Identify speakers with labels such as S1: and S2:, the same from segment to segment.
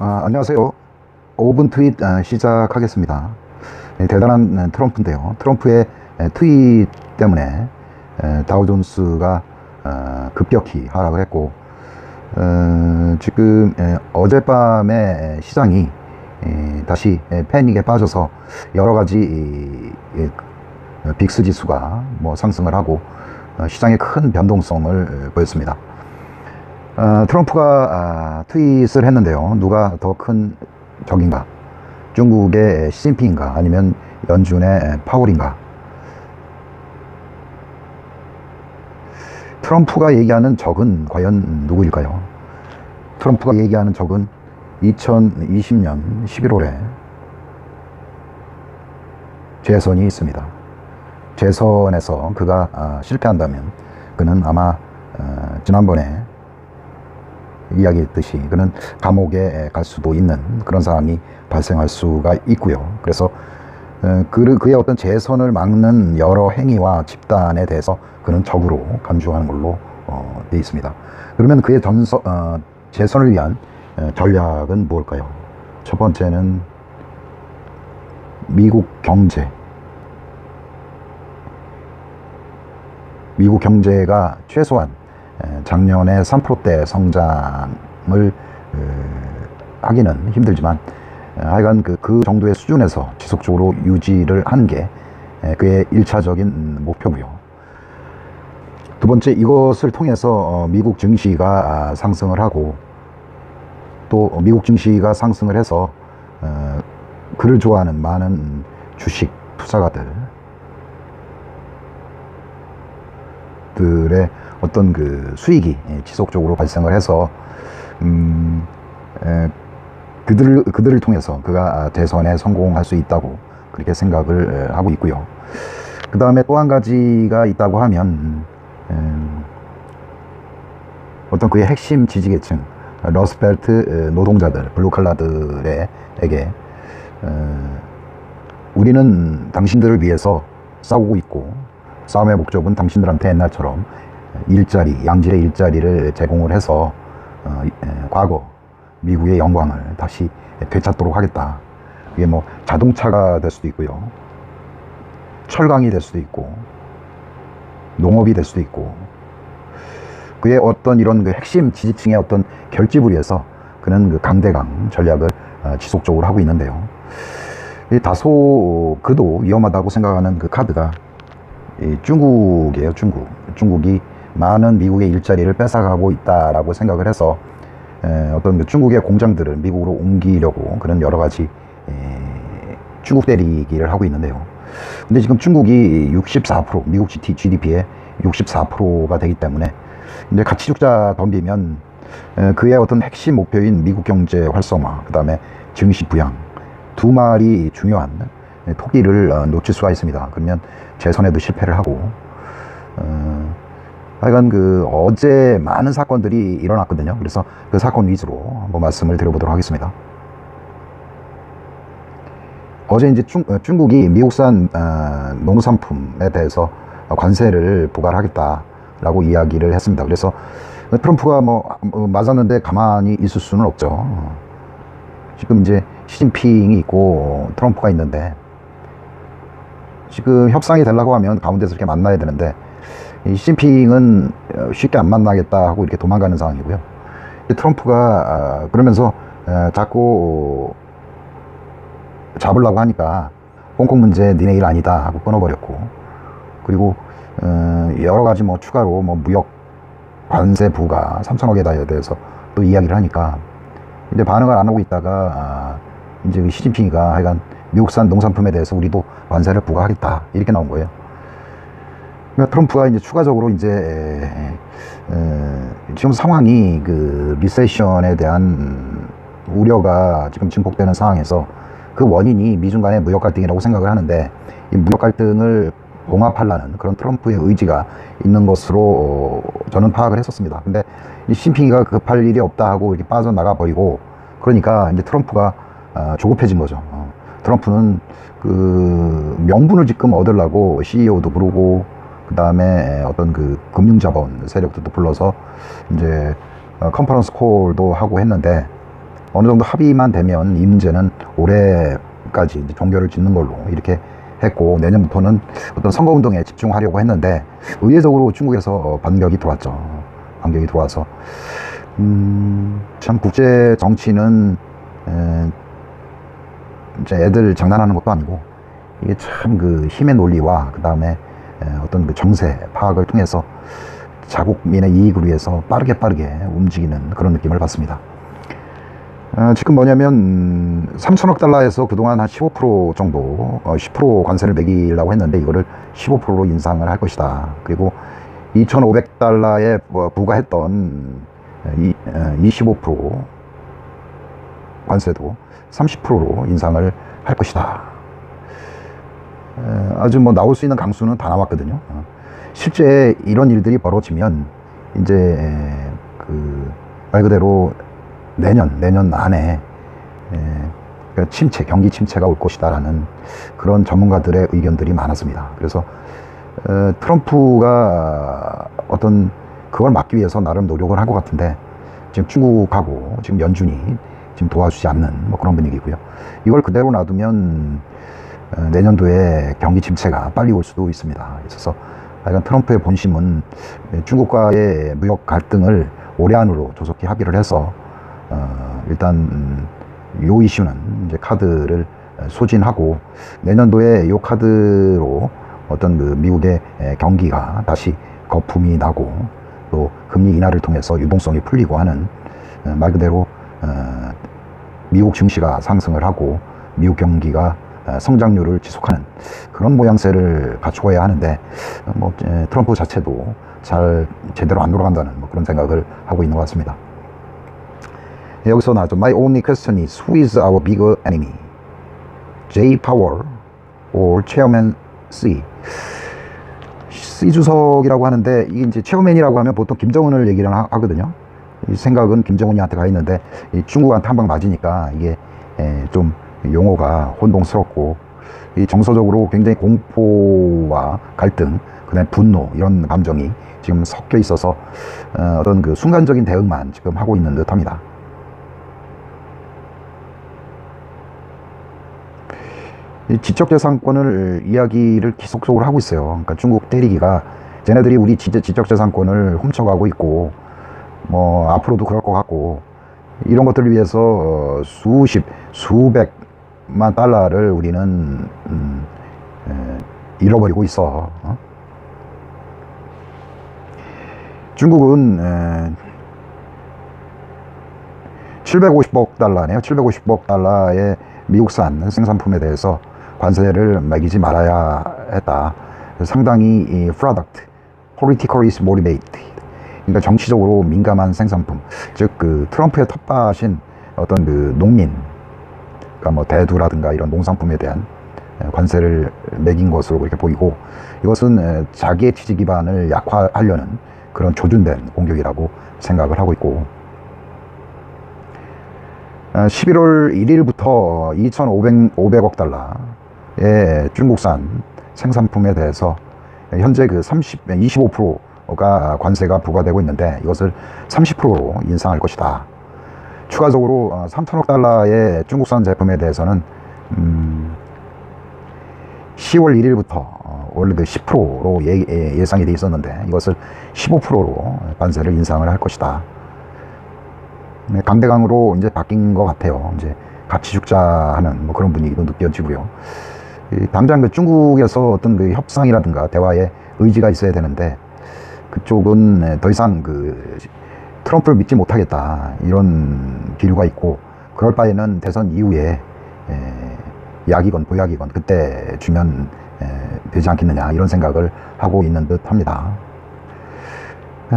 S1: 아, 안녕하세요. 5분 트윗 아, 시작하겠습니다. 네, 대단한 아, 트럼프인데요. 트럼프의 에, 트윗 때문에 에, 다우존스가 아, 급격히 하락을 했고 어, 지금 에, 어젯밤에 시장이 에, 다시 에, 패닉에 빠져서 여러 가지 빅스 지수가 뭐 상승을 하고 어, 시장에 큰 변동성을 보였습니다. 어, 트럼프가 아, 트윗을 했는데요. 누가 더 큰 적인가? 중국의 시진핑인가? 아니면 연준의 파월인가? 트럼프가 얘기하는 적은 과연 누구일까요? 트럼프가 얘기하는 적은 2020년 11월에 재선이 있습니다. 재선에서 그가 아, 실패한다면 그는 아마 어, 지난번에 이야기했듯이 그는 감옥에 갈 수도 있는 그런 상황이 발생할 수가 있고요. 그래서 어, 그, 그의 어떤 재선을 막는 여러 행위와 집단에 대해서 그는 적으로 간주하는 걸로 어, 있습니다. 그러면 그의 전서, 어, 재선을 위한 어, 전략은 무엇일까요? 첫 번째는 미국 경제. 미국 경제가 최소한 에, 작년에 3%대 성장을 어, 하기는 힘들지만 에, 하여간 그, 그 정도의 수준에서 지속적으로 유지를 하는 게 에, 그의 일차적인 목표고요. 두 번째 이것을 통해서 어, 미국 증시가 아, 상승을 하고 또 미국 증시가 상승을 해서 어, 그를 좋아하는 많은 주식 투자가들 들의 어떤 그 수익이 예, 지속적으로 발생을 해서 음, 에, 그들을 그들을 통해서 그가 대선에 성공할 수 있다고 그렇게 생각을 에, 하고 있고요. 그 다음에 또 한 가지가 있다고 하면 음, 어떤 그의 핵심 지지계층 러스벨트 노동자들 블루칼라들에게 어, 우리는 당신들을 위해서 싸우고 있고 싸움의 목적은 당신들한테 옛날처럼 일자리, 양질의 일자리를 제공을 해서 어, 에, 과거 미국의 영광을 다시 되찾도록 하겠다. 이게 뭐 자동차가 될 수도 있고요. 철강이 될 수도 있고 농업이 될 수도 있고 그의 어떤 이런 그 핵심 지지층의 어떤 결집을 위해서 그는 그 강대강 전략을 어, 지속적으로 하고 있는데요. 이 다소 그도 위험하다고 생각하는 그 카드가 이 중국이에요, 중국. 중국이 많은 미국의 일자리를 뺏어가고 있다라고 생각을 해서 에, 어떤 그 중국의 공장들을 미국으로 옮기려고 그런 여러 가지 에, 중국 때리기를 하고 있는데요. 근데 지금 중국이 64% 미국 GDP의 64%가 되기 때문에 이제 가치 적자 덤비면 에, 그의 어떤 핵심 목표인 미국 경제 활성화, 그 다음에 증시 부양 두 말이 중요한 토기를 어, 놓칠 수가 있습니다. 그러면 재선에도 실패를 하고 어, 하여간 그 어제 많은 사건들이 일어났거든요. 그래서 그 사건 위주로 한번 말씀을 드려보도록 하겠습니다. 어제 이제 중, 어, 중국이 미국산 어, 농산품에 대해서 관세를 부과하겠다라고 이야기를 했습니다. 그래서 트럼프가 뭐 어, 맞았는데 가만히 있을 수는 없죠. 지금 이제 시진핑이 있고 트럼프가 있는데 지금 협상이 되려고 하면 가운데서 이렇게 만나야 되는데 이 시진핑은 어, 쉽게 안 만나겠다 하고 이렇게 도망가는 상황이고요. 트럼프가 아, 그러면서 에, 자꾸 잡으려고 하니까 홍콩 문제 니네 일 아니다 하고 끊어버렸고 그리고 어, 여러 가지 뭐 추가로 뭐 무역 관세 부가 3천억에 대해서 또 이야기를 하니까 이제 반응을 안 하고 있다가 아, 이제 그 시진핑이가 하여간 미국산 농산품에 대해서 우리도 관세를 부과하겠다 이렇게 나온 거예요. 그러니까 트럼프가 이제 추가적으로 이제 에, 에, 지금 상황이 그 리세션에 대한 우려가 지금 증폭되는 상황에서 그 원인이 미중 간의 무역 갈등이라고 생각을 하는데 이 무역 갈등을 봉합하려는 그런 트럼프의 의지가 있는 것으로 어, 저는 파악을 했었습니다. 근데 이 심핑이가 급할 일이 없다 하고 이렇게 빠져나가 버리고 그러니까 이제 트럼프가 어, 조급해진 거죠. 어, 트럼프는 그 명분을 지금 얻으려고 CEO도 부르고 그 다음에 어떤 그 금융자본 세력들도 불러서 이제 어, 컨퍼런스 콜도 하고 했는데 어느 정도 합의만 되면 이 문제는 올해까지 이제 종결을 짓는 걸로 이렇게 했고 내년부터는 어떤 선거운동에 집중하려고 했는데 의례적으로 중국에서 어, 반격이 들어왔죠. 반격이 들어와서 음, 참 국제 정치는 에, 이제 애들 장난하는 것도 아니고 이게 참 그 힘의 논리와 그 다음에 어떤 그 정세 파악을 통해서 자국민의 이익을 위해서 빠르게 빠르게 움직이는 그런 느낌을 받습니다. 어, 지금 뭐냐면 음, 3천억 달러에서 그동안 한 15% 정도 어, 10% 관세를 매기려고 했는데 이거를 15%로 인상을 할 것이다. 그리고 2,500달러에 뭐 부과했던 이, 어, 25% 관세도 30%로 인상을 할 것이다. 에, 아주 뭐 나올 수 있는 강수는 다 나왔거든요. 어. 실제 이런 일들이 벌어지면 이제 그 말 그대로 내년 내년 안에 에, 그 침체 경기 침체가 올 것이다라는 그런 전문가들의 의견들이 많았습니다. 그래서 어, 트럼프가 어떤 그걸 막기 위해서 나름 노력을 한 것 같은데 지금 중국하고 지금 연준이 지금 도와주지 않는 뭐 그런 분위기고요. 이걸 그대로 놔두면 어, 내년도에 경기 침체가 빨리 올 수도 있습니다. 있어서 하여간 트럼프의 본심은 중국과의 무역 갈등을 올해 안으로 조속히 합의를 해서 어, 일단 음, 요 이슈는 이제 카드를 소진하고 내년도에 요 카드로 어떤 그 미국의 경기가 다시 거품이 나고 또 금리 인하를 통해서 유동성이 풀리고 하는 어, 말 그대로 어, 미국 증시가 상승을 하고 미국 경기가 어, 성장률을 지속하는 그런 모양새를 갖추어야 하는데 뭐 트럼프 자체도 잘 제대로 안 돌아간다는 뭐 그런 생각을 하고 있는 것 같습니다. 여기서 나왔죠. My only question is who is our bigger enemy? J Power or Chairman C? C 주석이라고 하는데 이게 이제 체어맨이라고 하면 보통 김정은을 얘기를 하, 거든요이 생각은 김정은이한테 가 있는데 중국한테 한 방 맞으니까 이게 좀 용어가 혼동스럽고 이 정서적으로 굉장히 공포와 갈등, 그다음에 분노 이런 감정이 지금 섞여 있어서 어, 어떤 그 순간적인 대응만 지금 하고 있는 듯합니다. 이 지적재산권을 이야기를 지속적으로 하고 있어요. 그러니까 중국 때리기가 쟤네들이 우리 지적재산권을 훔쳐가고 있고 뭐 앞으로도 그럴 것 같고 이런 것들을 위해서 어, 수십 수백 만 달러를 우리는 음, 에, 잃어버리고 있어. 어? 중국은 에, 750억 달러네요. 750억 달러의 미국산 생산품에 대해서 관세를 매기지 말아야 했다. 상당히 이 product, politically motivated. 그러니까 정치적으로 민감한 생산품. 즉, 그 트럼프의 텃밭인 어떤 그 농민, 그러니까 뭐 대두라든가 이런 농산품에 대한 관세를 매긴 것으로 그렇게 보이고 이것은 자기의 지지 기반을 약화하려는 그런 조준된 공격이라고 생각을 하고 있고 11월 1일부터 2,500억 달러의 중국산 생산품에 대해서 현재 그 30, 25%가 관세가 부과되고 있는데 이것을 30%로 인상할 것이다. 추가적으로 3천억 어, 달러의 중국산 제품에 대해서는 음 10월 1일부터 어, 원래 그 10%로 예, 예상이 돼 있었는데 이것을 15%로 관세를 인상을 할 것이다. 네, 강대강으로 이제 바뀐 것 같아요. 이제 같이 죽자 하는 뭐 그런 분위기도 느껴지고요. 당장 그 중국에서 어떤 그 협상이라든가 대화에 의지가 있어야 되는데 그쪽은 더 이상 그 트럼프를 믿지 못하겠다 이런 기류가 있고 그럴 바에는 대선 이후에 약이건 보약이건 그때 주면 되지 않겠느냐 이런 생각을 하고 있는 듯 합니다.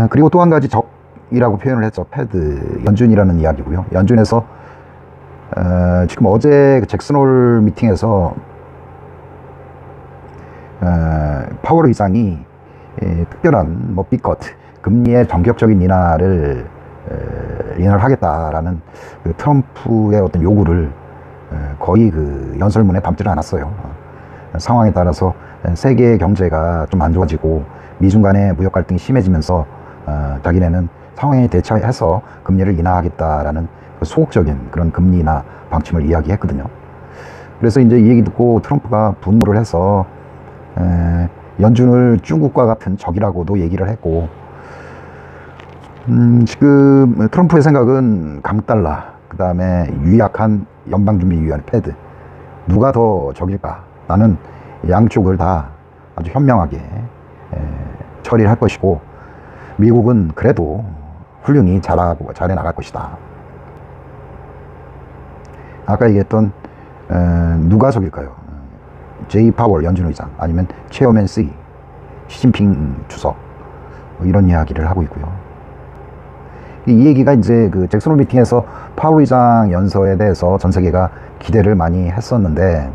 S1: 그리고 또 한 가지 적 이라고 표현을 했죠. 패드 연준이라는 이야기고요. 연준에서 어, 지금 어제 그 잭슨홀 미팅에서 어, 파월 의장이 예, 특별한 뭐 비컷 금리의 전격적인 인하를 에, 인하를 하겠다라는 그 트럼프의 어떤 요구를 에, 거의 그 연설문에 담지를 않았어요. 어, 상황에 따라서 세계 경제가 좀 안 좋아지고 미중 간의 무역 갈등이 심해지면서 어, 자기네는 상황에 대처해서 금리를 인하하겠다라는 소극적인 그런 금리나 방침을 이야기했거든요. 그래서 이제 이 얘기 듣고 트럼프가 분노를 해서 에, 연준을 중국과 같은 적이라고도 얘기를 했고 음, 지금 트럼프의 생각은 강달러 그 다음에 유약한 연방준비위원회 패드 누가 더 적일까 나는 양쪽을 다 아주 현명하게 에, 처리를 할 것이고 미국은 그래도 훌륭히 잘하고 잘해 나갈 것이다 아까 얘기했던 에, 누가 적일까요? 제이 파월 연준 의장 아니면 체어맨 C 시진핑 주석 뭐 이런 이야기를 하고 있고요. 이 얘기가 이제 그 잭슨 홀 미팅에서 파월 의장 연설에 대해서 전 세계가 기대를 많이 했었는데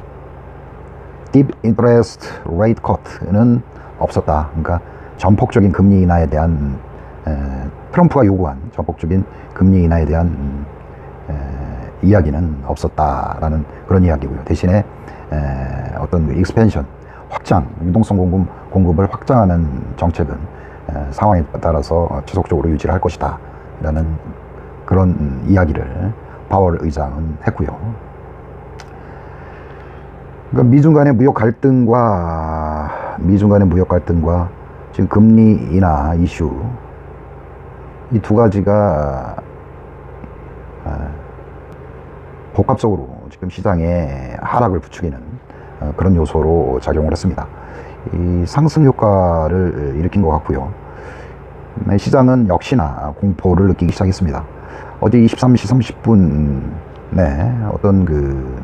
S1: deep interest rate cut는 없었다. 그러니까 전폭적인 금리 인하에 대한 에, 트럼프가 요구한 전폭적인 금리 인하에 대한 음, 에, 이야기는 없었다라는 그런 이야기고요. 대신에 에, 어떤 그 익스펜션 확장 유동성 공급 공급을 확장하는 정책은 에, 상황에 따라서 지속적으로 유지를 할 것이다 라는 그런 음, 이야기를 파월 의장은 했고요. 그러니까 미중 간의 무역 갈등과 미중 간의 무역 갈등과 지금 금리 인하 이슈 이 두 가지가 아, 복합적으로 지금 시장에 하락을 부추기는 어, 그런 요소로 작용을 했습니다. 이 상승 효과를 일으킨 것 같고요. 네, 시장은 역시나 공포를 느끼기 시작했습니다. 어제 23시 30분에 어떤 그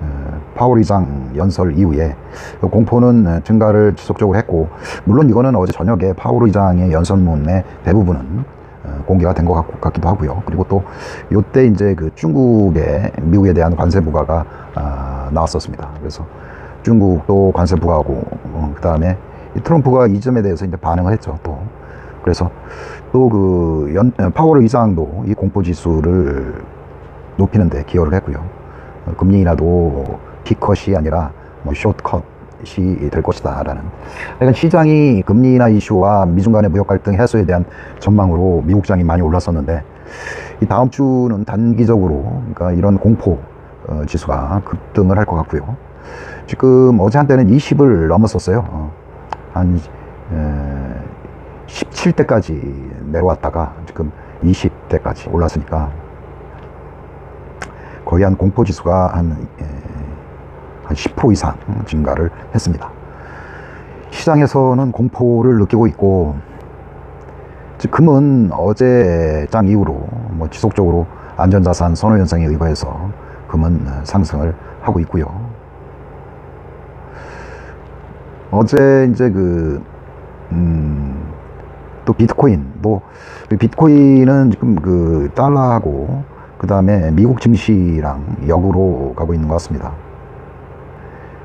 S1: 어, 파월 의장 연설 이후에 그 공포는 증가를 지속적으로 했고 물론 이거는 어제 저녁에 파월 의장의 연설문의 대부분은 어, 공개가 된 것 같기도 하고요. 그리고 또 이때 이제 그 중국의 미국에 대한 관세 부과가 아, 나왔었습니다. 그래서 중국도 관세 부과하고 어, 그 다음에 트럼프가 이 점에 대해서 이제 반응을 했죠. 또 그래서 또 그 파월 의장도 이 공포 지수를 높이는데 기여를 했고요. 어, 금리 인하도 피컷이 아니라 뭐 숏컷이 될 것이다라는. 그러니까 시장이 금리 인하 이슈와 미중 간의 무역 갈등 해소에 대한 전망으로 미국장이 많이 올랐었는데 이 다음 주는 단기적으로 그러니까 이런 공포 어, 지수가 급등을 할 것 같고요. 지금 어제 한때는 20을 넘었었어요. 어, 한 에, 17대까지 내려왔다가 지금 20대까지 올랐으니까 거의 한 공포 지수가 한, 에, 한10% 이상 증가를 했습니다. 시장에서는 공포를 느끼고 있고 즉 금은 어제 장 이후로 뭐 지속적으로 안전자산 선호 현상에 의거해서 금은 상승을 하고 있고요. 어제 이제 그, 음, 또 비트코인, 뭐, 비트코인은 지금 그 달러하고 그 다음에 미국 증시랑 역으로 가고 있는 것 같습니다.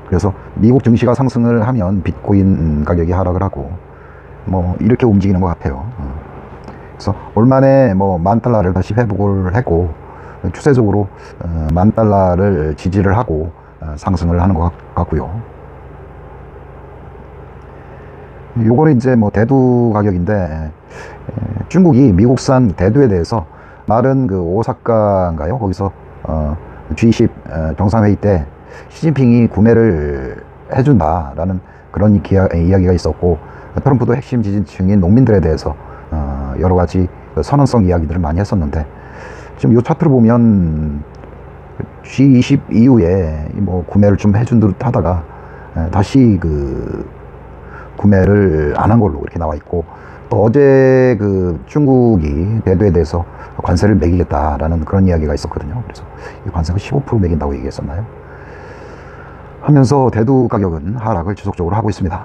S1: 그래서 미국 증시가 상승을 하면 비트코인 가격이 하락을 하고 뭐 이렇게 움직이는 것 같아요. 어. 그래서 올만에 뭐 만 달러를 다시 회복을 했고 추세적으로 어, 만 달러를 지지를 하고 어, 상승을 하는 것 같고요. 요거는 이제 뭐 대두 가격인데 중국이 미국산 대두에 대해서 말은 그 오사카인가요? 거기서 어, G20 정상회의 때 시진핑이 구매를 해준다라는 그런 기하, 이야기가 있었고 트럼프도 핵심 지지층인 농민들에 대해서 어, 여러 가지 그 선언성 이야기들을 많이 했었는데 지금 이 차트를 보면 G20 이후에 뭐 구매를 좀 해준 듯 하다가 다시 그 구매를 안 한 걸로 이렇게 나와 있고 또 어제 그 중국이 대두에 대해서 관세를 매기겠다라는 그런 이야기가 있었거든요. 그래서 이 관세가 15% 매긴다고 얘기했었나요? 하면서 대두 가격은 하락을 지속적으로 하고 있습니다.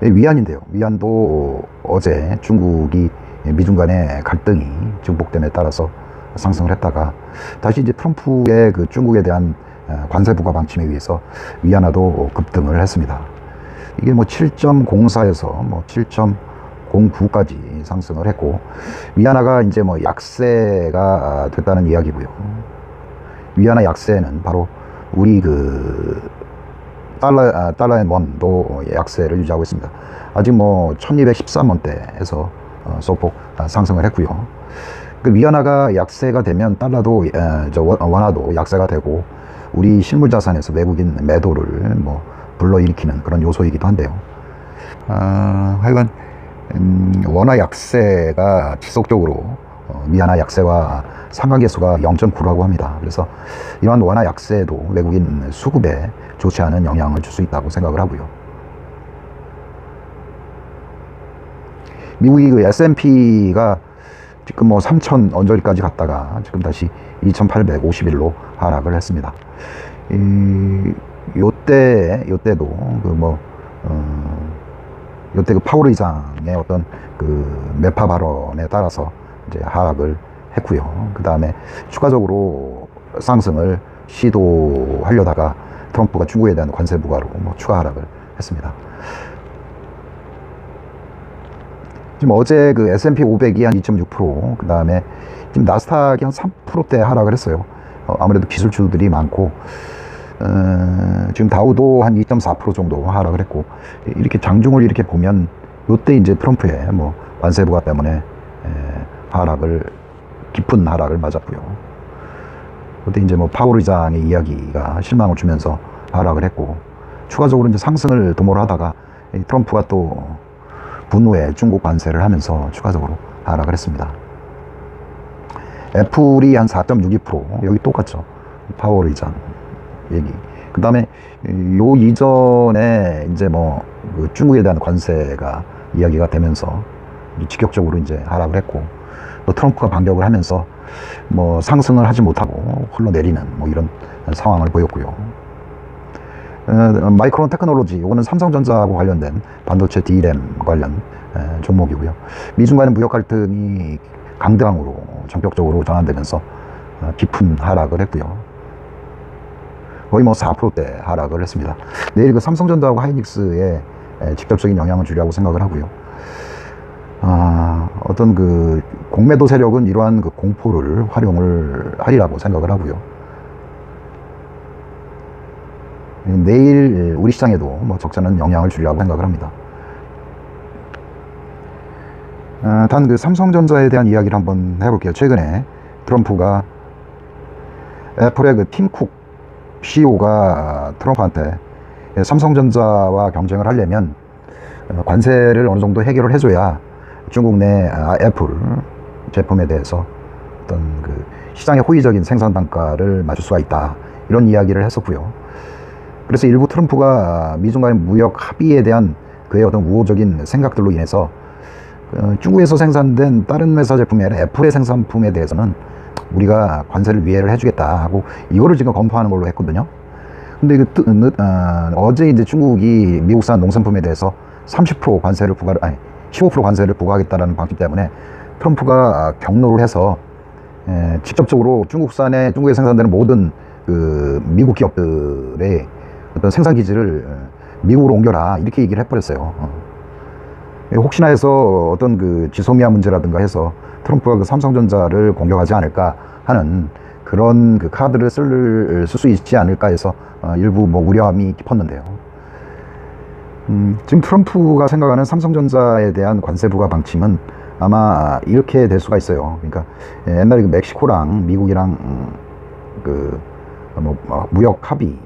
S1: 위안인데요. 위안도 어제 중국이 미중 간의 갈등이 증폭됨에 따라서 상승을 했다가 다시 이제 트럼프의 그 중국에 대한 관세 부과 방침에 의해서 위안화도 급등을 했습니다. 이게 뭐 7.04에서 뭐 7.09까지 상승을 했고 위안화가 이제 뭐 약세가 됐다는 이야기고요. 위안화 약세는 바로 우리 그 달러 아, 달러 앤 원도 약세를 유지하고 있습니다. 아직 뭐 1213원대에서 어, 소폭 아, 상승을 했고요. 그 위안화가 약세가 되면 달러도 에, 저 원- 원화도 약세가 되고 우리 실물 자산에서 외국인 매도를 뭐 불러일으키는 그런 요소이기도 한데요. 아, 하여간 음, 원화 약세가 지속적으로 어, 위안화 약세와 상관계수가 0.9라고 합니다. 그래서 이러한 원화 약세도 외국인 수급에 좋지 않은 영향을 줄 수 있다고 생각을 하고요. 미국이 그 S&P가 지금 뭐3,000 언저리까지 갔다가 지금 다시 2,851로 하락을 했습니다. 이, 요때, 요때도 그 뭐, 어, 요때 그 파월 의장의 어떤 그 매파 발언에 따라서 이제 하락을 했고요. 그 다음에 추가적으로 상승을 시도하려다가 트럼프가 중국에 대한 관세 부과로 뭐 추가 하락을 했습니다. 지금 어제 그 S&P 500이 한 2.6%, 그 다음에 지금 나스닥이 한 3%대 하락을 했어요. 어, 아무래도 기술주들이 많고, 어, 지금 다우도 한 2.4% 정도 하락을 했고, 이렇게 장중을 이렇게 보면, 요때 이제 트럼프의 뭐 관세 부과 때문에 에, 하락을, 깊은 하락을 맞았고요. 그때 이제 뭐 파월 의장의 이야기가 실망을 주면서 하락을 했고, 추가적으로 이제 상승을 도모를 하다가 이 트럼프가 또 분후에 중국 관세를 하면서 추가적으로 하락을 했습니다. 애플이 한 4.62% 여기 똑같죠. 파월 의장 얘기. 그 다음에 요 이전에 이제 뭐 그 중국에 대한 관세가 이야기가 되면서 직격적으로 이제 하락을 했고 또 트럼프가 반격을 하면서 뭐 상승을 하지 못하고 흘러내리는 뭐 이런 상황을 보였고요. 어, 마이크론 테크놀로지, 이거는 삼성전자하고 관련된 반도체 D램 관련 에, 종목이고요. 미중 간의 무역 갈등이 강등으로 전격적으로 전환되면서 어, 깊은 하락을 했고요. 거의 뭐 4%대 하락을 했습니다. 내일 그 삼성전자하고 하이닉스에 에, 직접적인 영향을 주리라고 생각을 하고요. 아, 어떤 그 공매도 세력은 이러한 그 공포를 활용을 하리라고 생각을 하고요. 내일 우리 시장에도 뭐 적잖은 영향을 주리라고 생각을 합니다. 아, 단그 삼성전자에 대한 이야기를 한번 해볼게요. 최근에 트럼프가 애플의 그 팀쿡 CEO가 트럼프한테 삼성전자와 경쟁을 하려면 어, 관세를 어느 정도 해결을 해줘야 중국 내 아, 애플 제품에 대해서 어떤 그 시장의 호의적인 생산 단가를 맞출 수가 있다 이런 이야기를 했었고요. 그래서 일부 트럼프가 미중 간의 무역 합의에 대한 그의 어떤 우호적인 생각들로 인해서 어, 중국에서 생산된 다른 회사 제품이 애플의 생산품에 대해서는 우리가 관세를 위해를 해주겠다 하고 이거를 지금 검토하는 걸로 했거든요. 근데 그 어, 제 이제 중국이 미국산 농산품에 대해서 30% 관세를 부과를 아니 15% 관세를 부과하겠다라는 방침 때문에 트럼프가 경로를 해서 에, 직접적으로 중국산에 중국에 생산되는 모든 그 미국 기업들의 어떤 생산 기지를 에, 미국으로 옮겨라 이렇게 얘기를 해버렸어요. 어. 혹시나 해서 어떤 그 지소미아 문제라든가 해서 트럼프가 그 삼성전자를 공격하지 않을까 하는 그런 그 카드를 쓸 수 있지 않을까 해서 어, 일부 뭐 우려함이 깊었는데요. 음, 지금 트럼프가 생각하는 삼성전자에 대한 관세 부과 방침은 아마 이렇게 될 수가 있어요. 그러니까 예, 옛날에 그 멕시코랑 미국이랑 음, 그 뭐, 뭐 무역 합의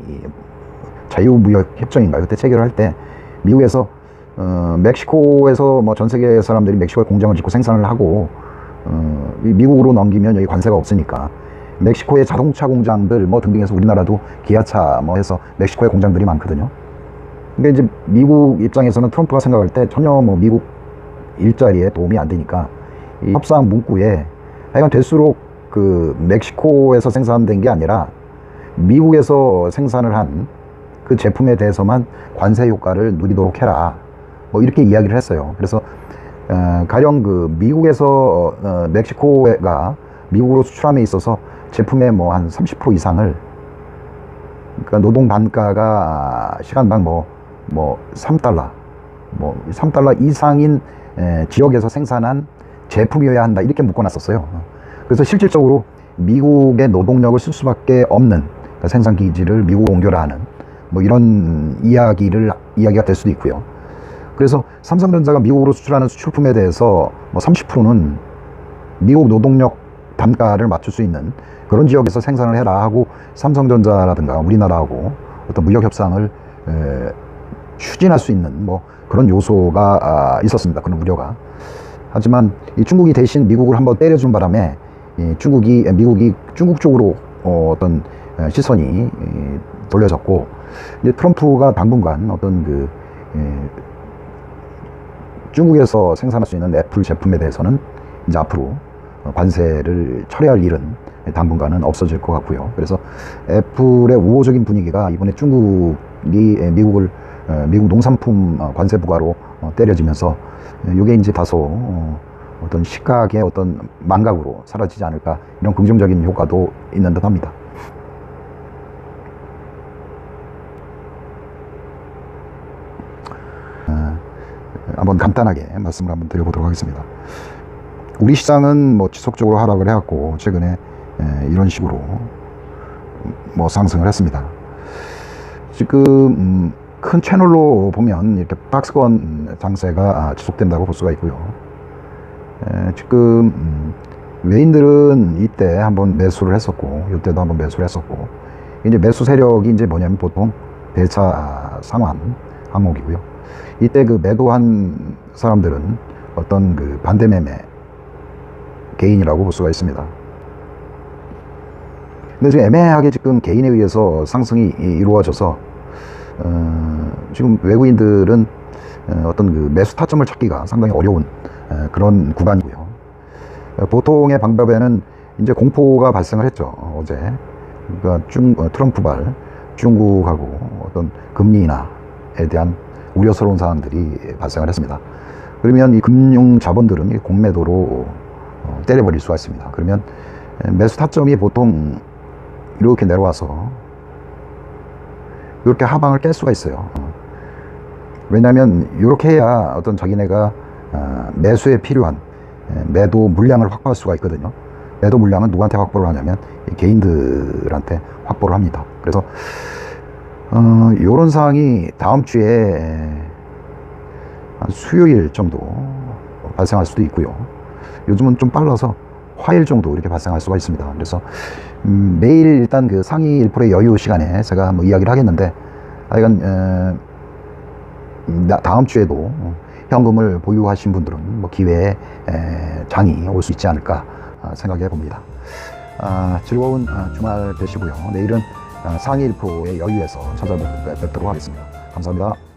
S1: 자유무역 협정인가요? 그때 체결할 때 미국에서 어, 멕시코에서 뭐 전 세계 사람들이 멕시코에 공장을 짓고 생산을 하고 어, 이 미국으로 넘기면 여기 관세가 없으니까 멕시코의 자동차 공장들 뭐 등등해서 우리나라도 기아차 뭐 해서 멕시코에 공장들이 많거든요. 근데 이제 미국 입장에서는 트럼프가 생각할 때 전혀 뭐 미국 일자리에 도움이 안 되니까 이 협상 문구에 하여간 될수록 그 멕시코에서 생산된 게 아니라 미국에서 생산을 한 그 제품에 대해서만 관세 효과를 누리도록 해라. 뭐 이렇게 이야기를 했어요. 그래서 어, 가령 그 미국에서 어, 멕시코가 미국으로 수출함에 있어서 제품의 뭐 한 30% 이상을 그러니까 노동 단가가 시간당 뭐, 뭐 3달러, 뭐 3달러 이상인 에, 지역에서 생산한 제품이어야 한다. 이렇게 묶어놨었어요. 그래서 실질적으로 미국의 노동력을 쓸 수밖에 없는 그러니까 생산 기지를 미국으로 옮겨라 하는 뭐 이런 이야기를, 이야기가 될 수도 있고요. 그래서 삼성전자가 미국으로 수출하는 수출품에 대해서 뭐 30%는 미국 노동력 단가를 맞출 수 있는 그런 지역에서 생산을 해라 하고 삼성전자라든가 우리나라하고 어떤 무역 협상을 에, 추진할 수 있는 뭐 그런 요소가 아, 있었습니다. 그런 우려가. 하지만 이 중국이 대신 미국을 한번 때려준 바람에 이 중국이 미국이 중국 쪽으로 어, 어떤 에, 시선이 이, 돌려졌고 이제 트럼프가 당분간 어떤 그 에, 중국에서 생산할 수 있는 애플 제품에 대해서는 이제 앞으로 관세를 철회할 일은 당분간은 없어질 것 같고요. 그래서 애플의 우호적인 분위기가 이번에 중국이 미국을 어, 미국 농산품 어, 관세 부과로 어, 때려지면서 이게 이제 다소 어, 어떤 시각의 어떤 망각으로 사라지지 않을까 이런 긍정적인 효과도 있는 듯합니다. 어, 한번 간단하게 말씀을 한번 드려보도록 하겠습니다. 우리 시장은 뭐 지속적으로 하락을 해왔고 최근에 에, 이런 식으로 뭐 상승을 했습니다. 지금 음, 큰 채널로 보면 이렇게 박스권 장세가 아, 지속된다고 볼 수가 있고요. 에, 지금 음, 외인들은 이때 한번 매수를 했었고 이때도 한번 매수를 했었고 이제 매수 세력이 이제 뭐냐면 보통 대차 아, 상환 항목이고요. 이때 그 매도한 사람들은 어떤 그 반대 매매 개인이라고 볼 수가 있습니다. 근데 지금 애매하게 지금 개인에 의해서 상승이 이- 이루어져서 어, 지금 외국인들은 어, 어떤 그 매수 타점을 찾기가 상당히 어려운 에, 그런 구간이고요. 어, 보통의 방법에는 이제 공포가 발생을 했죠. 어, 어제 그러니까 중 어, 트럼프발 중국하고 어떤 금리 인하에 대한 우려스러운 사항들이 발생을 했습니다. 그러면 이 금융 자본들은 이 공매도로 어, 때려버릴 수가 있습니다. 그러면 에, 매수 타점이 보통 이렇게 내려와서 이렇게 하방을 깰 수가 있어요. 어. 왜냐하면 이렇게 해야 어떤 자기네가 어, 매수에 필요한 에, 매도 물량을 확보할 수가 있거든요. 매도 물량은 누구한테 확보를 하냐면 이 개인들한테 확보를 합니다. 그래서 어, 이런 사항이 다음 주에 한 수요일 정도 발생할 수도 있고요. 요즘은 좀 빨라서 화일 정도 이렇게 발생할 수가 있습니다. 그래서 음, 매일 일단 그 상위 1%의 여유 시간에 제가 뭐 이야기를 하겠는데 하여간 에, 다음 주에도 어, 현금을 보유하신 분들은 뭐 기회에 에, 장이 올 수 있지 않을까 아, 생각해 봅니다. 아, 즐거운 아, 주말 되시고요. 내일은 아, 상위 1%의 여유에서 찾아뵙도록 하겠습니다. 감사합니다.